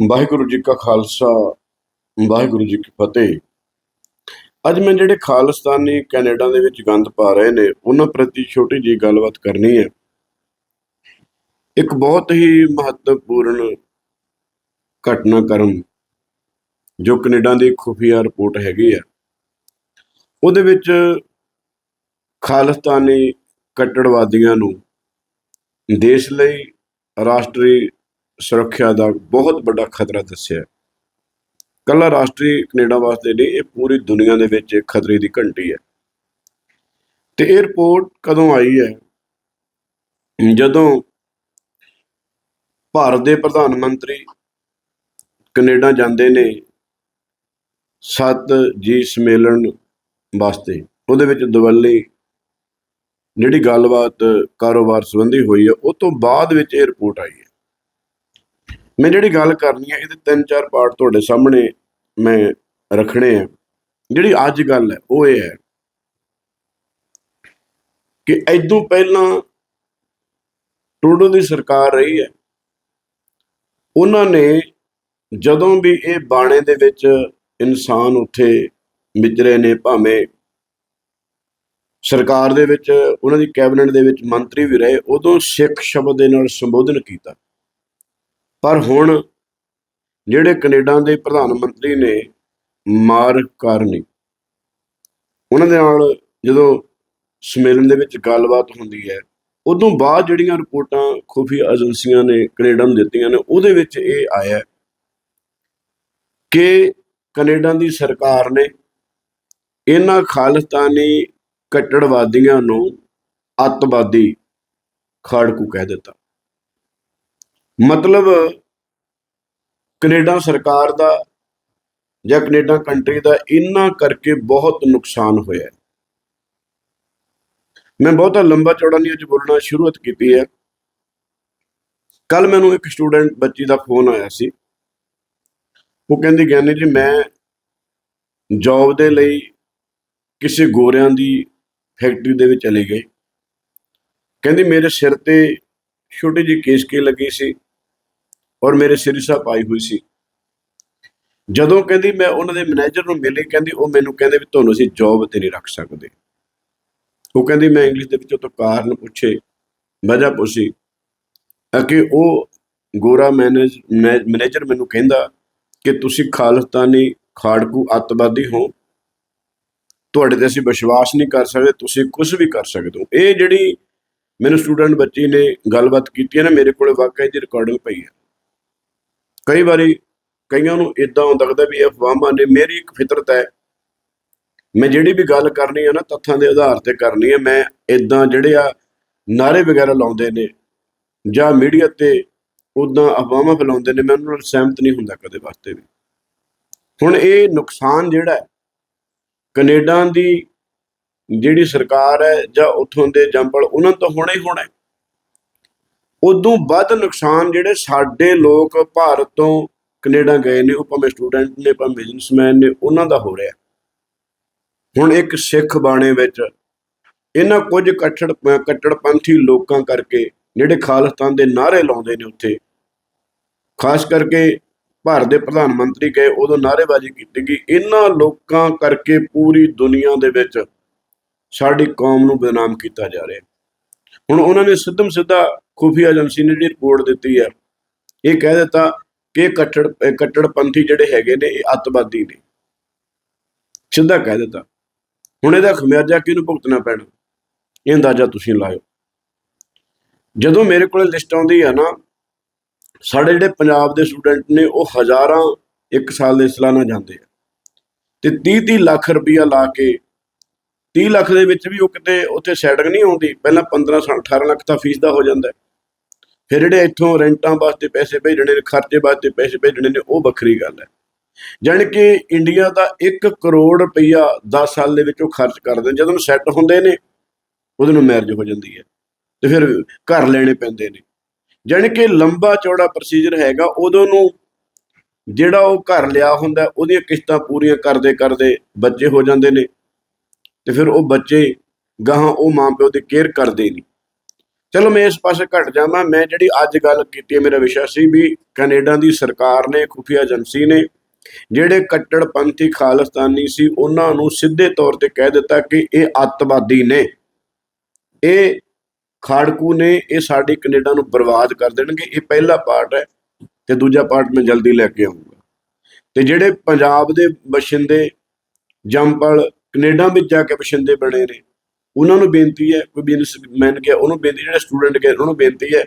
ਵਾਹਿਗੁਰੂ ਜੀ ਕਾ ਖਾਲਸਾ, ਵਾਹਿਗੁਰੂ ਜੀ ਕੀ ਫਤਿਹ। ਅੱਜ ਮੈਂ ਜਿਹੜੇ ਖਾਲਿਸਤਾਨੀ ਕੈਨੇਡਾ ਦੇ ਵਿੱਚ ਗੰਦ ਪਾ ਰਹੇ ਨੇ, ਉਹਨਾਂ ਪ੍ਰਤੀ ਛੋਟੀ ਜੀ ਗੱਲਬਾਤ ਕਰਨੀ ਹੈ। ਇੱਕ ਬਹੁਤ ਹੀ ਮਹੱਤਵਪੂਰਨ ਘਟਨਾਕ੍ਰਮ ਜੋ ਕੈਨੇਡਾ ਦੀ ਖੁਫੀਆ ਰਿਪੋਰਟ ਹੈਗੀ ਹੈ। ਉਹਦੇ ਵਿੱਚ ਖਾਲਿਸਤਾਨੀ ਕੱਟੜਵਾਦੀਆਂ ਨੂੰ ਦੇਸ਼ ਲਈ ਰਾਸ਼ਟਰੀ ਸੁਰੱਖਿਆ ਦਾ ਬਹੁਤ ਵੱਡਾ ਖਤਰਾ ਦੱਸਿਆ ਕੱਲਾ ਰਾਸ਼ਟਰੀ ਕੈਨੇਡਾ ਵਾਸਤੇ ਨਹੀਂ, ਇਹ ਪੂਰੀ ਦੁਨੀਆ ਦੇ ਵਿੱਚ ਇੱਕ ਖਤਰੇ ਦੀ ਘੰਟੀ ਹੈ। ਤੇ ਇਹ ਰਿਪੋਰਟ ਕਦੋਂ ਆਈ ਹੈ? ਜਦੋਂ ਭਾਰਤ ਦੇ ਪ੍ਰਧਾਨ ਮੰਤਰੀ ਕੈਨੇਡਾ ਜਾਂਦੇ ਨੇ ਸੱਤ ਜੀ ਸੰਮੇਲਨ ਵਾਸਤੇ, ਉਹਦੇ ਵਿੱਚ ਦਵੱਲੀ ਜਿਹੜੀ ਗੱਲਬਾਤ ਕਾਰੋਬਾਰ ਸੰਬੰਧੀ ਹੋਈ ਹੈ, ਉਹ ਤੋਂ ਬਾਅਦ ਵਿੱਚ ਇਹ ਰਿਪੋਰਟ ਆਈ ਹੈ। ਮੈਂ ਜਿਹੜੀ ਗੱਲ ਕਰਨੀ ਹੈ ਇਹਦੇ ਤਿੰਨ ਚਾਰ ਪਾਰਟ ਤੁਹਾਡੇ ਸਾਹਮਣੇ ਮੈਂ ਰੱਖਣੇ ਆ। ਜਿਹੜੀ ਅੱਜ ਗੱਲ ਹੈ, ਉਹ ਇਹ ਹੈ ਕਿ ਐਦੋਂ ਪਹਿਲਾਂ ਟਰੂਡੋ ਦੀ ਸਰਕਾਰ ਰਹੀ ਹੈ। ਉਹਨਾਂ ਨੇ ਜਦੋਂ ਵੀ ਇਹ ਬਾਣੇ ਦੇ ਵਿੱਚ ਇਨਸਾਨ ਉੱਥੇ ਵਿਚਰੇ ਨੇ, ਭਾਵੇਂ ਸਰਕਾਰ ਦੇ ਵਿੱਚ, ਉਹਨਾਂ ਦੀ ਕੈਬਨਿਟ ਦੇ ਵਿੱਚ ਮੰਤਰੀ ਵੀ ਰਹੇ, ਉਦੋਂ ਸਿੱਖ ਸ਼ਬਦ ਦੇ ਨਾਲ ਸੰਬੋਧਨ ਕੀਤਾ। ਪਰ ਹੁਣ ਜਿਹੜੇ ਕੈਨੇਡਾ ਦੇ ਪ੍ਰਧਾਨ ਮੰਤਰੀ ਨੇ ਮਾਰ ਕਾਰਨੀ, ਉਹਨਾਂ ਦੇ ਨਾਲ ਜਦੋਂ ਸੰਮੇਲਨ ਦੇ ਵਿੱਚ ਗੱਲਬਾਤ ਹੁੰਦੀ ਹੈ, ਉਦੋਂ ਬਾਅਦ ਜਿਹੜੀਆਂ ਰਿਪੋਰਟਾਂ ਖੁਫੀਆ ਏਜੰਸੀਆਂ ਨੇ ਕੈਨੇਡਾ ਨੂੰ ਦਿੱਤੀਆਂ ਨੇ, ਉਹਦੇ ਵਿੱਚ ਇਹ ਆਇਆ ਕਿ ਕੈਨੇਡਾ ਦੀ ਸਰਕਾਰ ਨੇ ਇਹਨਾਂ ਖਾਲਿਸਤਾਨੀ ਕੱਟੜਵਾਦੀਆਂ ਨੂੰ ਅੱਤਵਾਦੀ ਖਾੜਕੂ ਕਹਿ ਦਿੱਤਾ। ਮਤਲਬ ਕੈਨੇਡਾ ਸਰਕਾਰ ਦਾ ਜਾਂ ਕੈਨੇਡਾ ਕੰਟਰੀ ਦਾ ਇਹਨਾਂ ਕਰਕੇ ਬਹੁਤ ਨੁਕਸਾਨ ਹੋਇਆ ਮੈਂ ਬਹੁਤਾ ਲੰਬਾ ਚੌੜਾ ਨਹੀਂ ਅੱਜ ਬੋਲਣਾ, ਸ਼ੁਰੂਆਤ ਕੀਤੀ ਹੈ। ਕੱਲ ਮੈਨੂੰ ਇੱਕ ਸਟੂਡੈਂਟ ਬੱਚੀ ਦਾ ਫੋਨ ਆਇਆ ਸੀ। ਉਹ ਕਹਿੰਦੀ ਗਿਆਨੀ ਜੀ, ਮੈਂ ਜੌਬ ਦੇ ਲਈ ਕਿਸੇ ਗੋਰਿਆਂ ਦੀ ਫੈਕਟਰੀ ਦੇ ਵਿੱਚ ਚਲੀ ਗਈ ਕਹਿੰਦੀ, ਮੇਰੇ ਸਿਰ ਤੇ ਛੋਟੀ ਜਿਹੀ ਕੇਸਕੀ ਲੱਗੀ ਸੀ। ਔਰ ਮੇਰੇ ਸਿਰਸਾ ਪਾਈ ਹੋਈ ਸੀ। ਜਦੋਂ ਕਹਿੰਦੀ ਮੈਂ ਉਹਨਾਂ ਦੇ ਮੈਨੇਜਰ ਨੂੰ ਮਿਲੀ, ਕਹਿੰਦੀ ਉਹ ਮੈਨੂੰ ਕਹਿੰਦੇ ਵੀ ਤੁਹਾਨੂੰ ਅਸੀਂ ਜੌਬ ਤੇ ਨਹੀਂ ਰੱਖ ਸਕਦੇ। ਉਹ ਕਹਿੰਦੀ ਮੈਂ ਇੰਗਲਿਸ਼ ਦੇ ਵਿੱਚ ਤੋਂ ਕਾਰਨ ਪੁੱਛੇ ਵਜ੍ਹਾ ਪੁੱਛੀ ਕਿ ਉਹ ਗੋਰਾ ਮੈਨੇਜ ਮੈਨੇਜਰ ਮੈਨੂੰ ਕਹਿੰਦਾ ਕਿ ਤੁਸੀਂ ਖਾਲਸਤਾਨੀ ਖਾੜਕੂ ਅੱਤਵਾਦੀ ਹੋ। ਤੁਹਾਡੇ ਤੇ ਅਸੀਂ ਵਿਸ਼ਵਾਸ ਨਹੀਂ ਕਰ ਸਕਦੇ, ਤੁਸੀਂ ਕੁਝ ਵੀ ਕਰ ਸਕਦੇ ਹੋ। ਇਹ ਜਿਹੜੀ ਮੈਨੂੰ ਸਟੂਡੈਂਟ ਬੱਚੀ ਨੇ ਗੱਲਬਾਤ ਕੀਤੀ ਹੈ ਨਾ, ਮੇਰੇ ਕੋਲ ਵਾਕਿਆ ਦੀ ਰਿਕਾਰਡਿੰਗ ਪਈ ਹੈ। ਕਈ ਵਾਰੀ ਕਈਆਂ ਨੂੰ ਇਦਾਂ ਲੱਗਦਾ ਵੀ ਇਹ ਅਫਵਾਹਾਂ ਨੇ ਮੇਰੀ ਇੱਕ ਫਿਤਰਤ ਹੈ। ਮੈਂ ਜਿਹੜੀ ਵੀ ਗੱਲ ਕਰਨੀ ਹੈ ਨਾ, ਤੱਥਾਂ ਦੇ ਆਧਾਰ ਤੇ ਕਰਨੀ ਹੈ ਮੈਂ ਇਦਾਂ ਜਿਹੜੇ ਆ ਨਾਰੇ ਵਗੈਰਾ ਲਾਉਂਦੇ ਨੇ ਜਾਂ ਮੀਡੀਆ ਤੇ ਉਦਾਂ ਅਫਵਾਹਾਂ ਫੈਲਾਉਂਦੇ ਨੇ, ਮੈਂ ਉਹਨਾਂ ਨਾਲ ਸਹਿਮਤ ਨਹੀਂ ਹੁੰਦਾ ਕਦੇ ਵਾਸਤੇ ਵੀ। ਹੁਣ ਇਹ ਨੁਕਸਾਨ ਜਿਹੜਾ ਹੈ, ਕੈਨੇਡਾ ਦੀ ਜਿਹੜੀ ਸਰਕਾਰ ਹੈ ਜਾਂ ਉੱਥੋਂ ਦੇ ਜੰਪਲ ਉਹਨਾਂ ਤੋਂ ਹੋਣਾ ਹੀ ਹੋਣਾ ਉਦੋਂ ਵੱਧ ਨੁਕਸਾਨ ਜਿਹੜੇ ਸਾਡੇ ਲੋਕ ਭਾਰਤ ਤੋਂ ਕੈਨੇਡਾ ਗਏ ਨੇ, ਉਹ ਭਾਵੇਂ ਸਟੂਡੈਂਟ ਨੇ, ਭਾਵੇਂ ਬਿਜ਼ਨਸਮੈਨ ਨੇ, ਉਹਨਾਂ ਦਾ ਹੋ ਰਿਹਾ। ਹੁਣ ਇੱਕ ਸਿੱਖ ਬਾਣੇ ਵਿੱਚ ਇਹਨਾਂ ਕੁਝ ਕੱਟੜ ਕੱਟੜਪੰਥੀ ਲੋਕਾਂ ਕਰਕੇ ਜਿਹੜੇ ਖਾਲਸਤਾਨ ਦੇ ਨਾਰੇ ਲਾਉਂਦੇ ਨੇ ਉੱਥੇ, ਖਾਸ ਕਰਕੇ ਭਾਰਤ ਦੇ ਪ੍ਰਧਾਨ ਮੰਤਰੀ ਗਏ, ਉਦੋਂ ਨਾਅਰੇਬਾਜ਼ੀ ਕੀਤੀ ਗਈ। ਇਹਨਾਂ ਲੋਕਾਂ ਕਰਕੇ ਪੂਰੀ ਦੁਨੀਆ ਦੇ ਵਿੱਚ ਸਾਡੀ ਕੌਮ ਨੂੰ ਬਦਨਾਮ ਕੀਤਾ ਜਾ ਰਿਹਾ। ਹੁਣ ਉਹਨਾਂ ਨੇ ਸਿੱਧਮ ਸਿੱਧਾ ਖੁਫੀਆ ਏਜੰਸੀ ਨੇ ਜਿਹੜੀ ਰਿਪੋਰਟ ਦਿੱਤੀ ਹੈ, ਇਹ ਕਹਿ ਦਿੱਤਾ ਕਿ ਇਹ ਕੱਟੜ ਕੱਟੜਪੰਥੀ ਜਿਹੜੇ ਹੈਗੇ ਨੇ, ਇਹ ਅੱਤਵਾਦੀ ਨੇ। ਸਿੱਧਾ ਕਹਿ ਦਿੱਤਾ। ਹੁਣ ਇਹਦਾ ਖਮਿਆਜਾ ਕਿਹਨੂੰ ਭੁਗਤਣਾ ਪੈਣਾ? ਇਹ ਅੰਦਾਜ਼ਾ ਤੁਸੀਂ ਲਾਇਓ। ਜਦੋਂ ਮੇਰੇ ਕੋਲ ਲਿਸਟ ਆਉਂਦੀ ਹੈ ਨਾ, ਸਾਡੇ ਜਿਹੜੇ ਪੰਜਾਬ ਦੇ ਸਟੂਡੈਂਟ ਨੇ, ਉਹ ਹਜ਼ਾਰਾਂ ਇੱਕ ਸਾਲ ਦੇ ਸਾਲਾਨਾ ਜਾਂਦੇ ਆ। ਤੇ 30 30 ਲੱਖ ਰੁਪਇਆ ਲਾ ਕੇ 30 ਲੱਖ ਦੇ ਵਿੱਚ ਵੀ ਉਹ ਕਿਤੇ ਉੱਥੇ ਸੈਟਿੰਗ ਨਹੀਂ ਆਉਂਦੀ ਪਹਿਲਾਂ 15 ਸਾਲ 18 ਲੱਖ ਤਾਂ ਫੀਸ ਦਾ ਹੋ ਜਾਂਦਾ। ਫਿਰ ਜਿਹੜੇ ਇੱਥੋਂ ਰੈਂਟਾਂ ਵਾਸਤੇ ਪੈਸੇ ਭੇਜਣੇ ਨੇ, ਖਰਚੇ ਵਾਸਤੇ ਪੈਸੇ ਭੇਜਣੇ ਨੇ, ਉਹ ਵੱਖਰੀ ਗੱਲ ਹੈ। ਜਾਣੀ ਕਿ ਇੰਡੀਆ ਦਾ 1 ਕਰੋੜ ਰੁਪਈਆ 10 ਸਾਲ ਦੇ ਵਿੱਚ ਉਹ ਖਰਚ ਕਰਦੇ ਨੇ। ਜਦੋਂ ਸੈੱਟ ਹੁੰਦੇ ਨੇ, ਉਹਦੇ ਨੂੰ ਮੈਰਿਜ ਹੋ ਜਾਂਦੀ ਹੈ ਤੇ ਫਿਰ ਘਰ ਲੈਣੇ ਪੈਂਦੇ ਨੇ। ਜਾਣੀ ਕਿ ਲੰਬਾ ਚੌੜਾ ਪ੍ਰੋਸੀਜਰ ਹੈਗਾ, ਉਦੋਂ ਨੂੰ ਜਿਹੜਾ ਉਹ ਘਰ ਲਿਆ ਹੁੰਦਾ, ਉਹਦੀਆਂ ਕਿਸ਼ਤਾਂ ਪੂਰੀਆਂ ਕਰਦੇ ਕਰਦੇ ਬੱਚੇ ਹੋ ਜਾਂਦੇ ਨੇ। ਤੇ ਫਿਰ ਉਹ ਬੱਚੇ ਗਾਹਾਂ ਉਹ ਮਾਂ ਪਿਓ ਦੀ ਕੇਅਰ ਕਰਦੇ ਨਹੀਂ। ਚਲੋ ਮੈਂ ਇਸ ਪਾਸੇ ਘਟ ਜਾਵਾਂ, ਮੈਂ ਜਿਹੜੀ ਅੱਜ ਗੱਲ ਕੀਤੀ ਹੈ, ਮੇਰਾ ਵਿਸ਼ਾ ਸੀ ਵੀ ਕੈਨੇਡਾ ਦੀ ਸਰਕਾਰ ਨੇ, ਖੁਫੀਆ ਏਜੰਸੀ ਨੇ, ਜਿਹੜੇ ਕੱਟੜਪੰਥੀ ਖਾਲਿਸਤਾਨੀ ਸੀ, ਉਹਨਾਂ ਨੂੰ ਸਿੱਧੇ ਤੌਰ ਤੇ ਕਹਿ ਦਿੱਤਾ ਕਿ ਇਹ ਅੱਤਵਾਦੀ ਨੇ। ਇਹ ਖਾੜਕੂ ਨੇ, ਇਹ ਸਾਡੇ ਕੈਨੇਡਾ ਨੂੰ ਬਰਬਾਦ ਕਰ ਦੇਣਗੇ। ਇਹ ਪਹਿਲਾ ਪਾਰਟ ਹੈ ਤੇ ਦੂਜਾ ਪਾਰਟ ਮੈਂ ਜਲਦੀ ਲੈ ਕੇ ਆਉਂਗਾ ਤੇ ਜਿਹੜੇ ਪੰਜਾਬ ਦੇ ਬਸ਼ਿੰਦੇ ਜੰਪਲ ਕੈਨੇਡਾ ਵਿੱਚ ਜਾ ਕੇ ਬਸ਼ਿੰਦੇ ਬਣੇ ਨੇ। ਉਹਨਾਂ ਨੂੰ ਬੇਨਤੀ ਹੈ, ਕੋਈ ਬਿਜ਼ਨਸਮੈਨ ਗਿਆ ਉਹਨੂੰ ਬੇਨਤੀ, ਜਿਹੜੇ ਸਟੂਡੈਂਟ ਗਏ, ਉਹਨਾਂ ਨੂੰ ਬੇਨਤੀ ਹੈ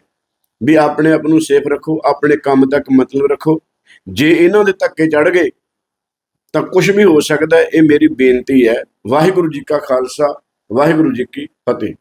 ਵੀ ਆਪਣੇ ਆਪ ਨੂੰ ਸੇਫ ਰੱਖੋ, ਆਪਣੇ ਕੰਮ ਤੱਕ ਮਤਲਬ ਰੱਖੋ। ਜੇ ਇਹਨਾਂ ਦੇ ਧੱਕੇ ਚੜ ਗਏ, ਤਾਂ ਕੁਝ ਵੀ ਹੋ ਸਕਦਾ, ਇਹ ਮੇਰੀ ਬੇਨਤੀ ਹੈ। ਵਾਹਿਗੁਰੂ ਜੀ ਕਾ ਖਾਲਸਾ, ਵਾਹਿਗੁਰੂ ਜੀ ਕੀ ਫਤਿਹ।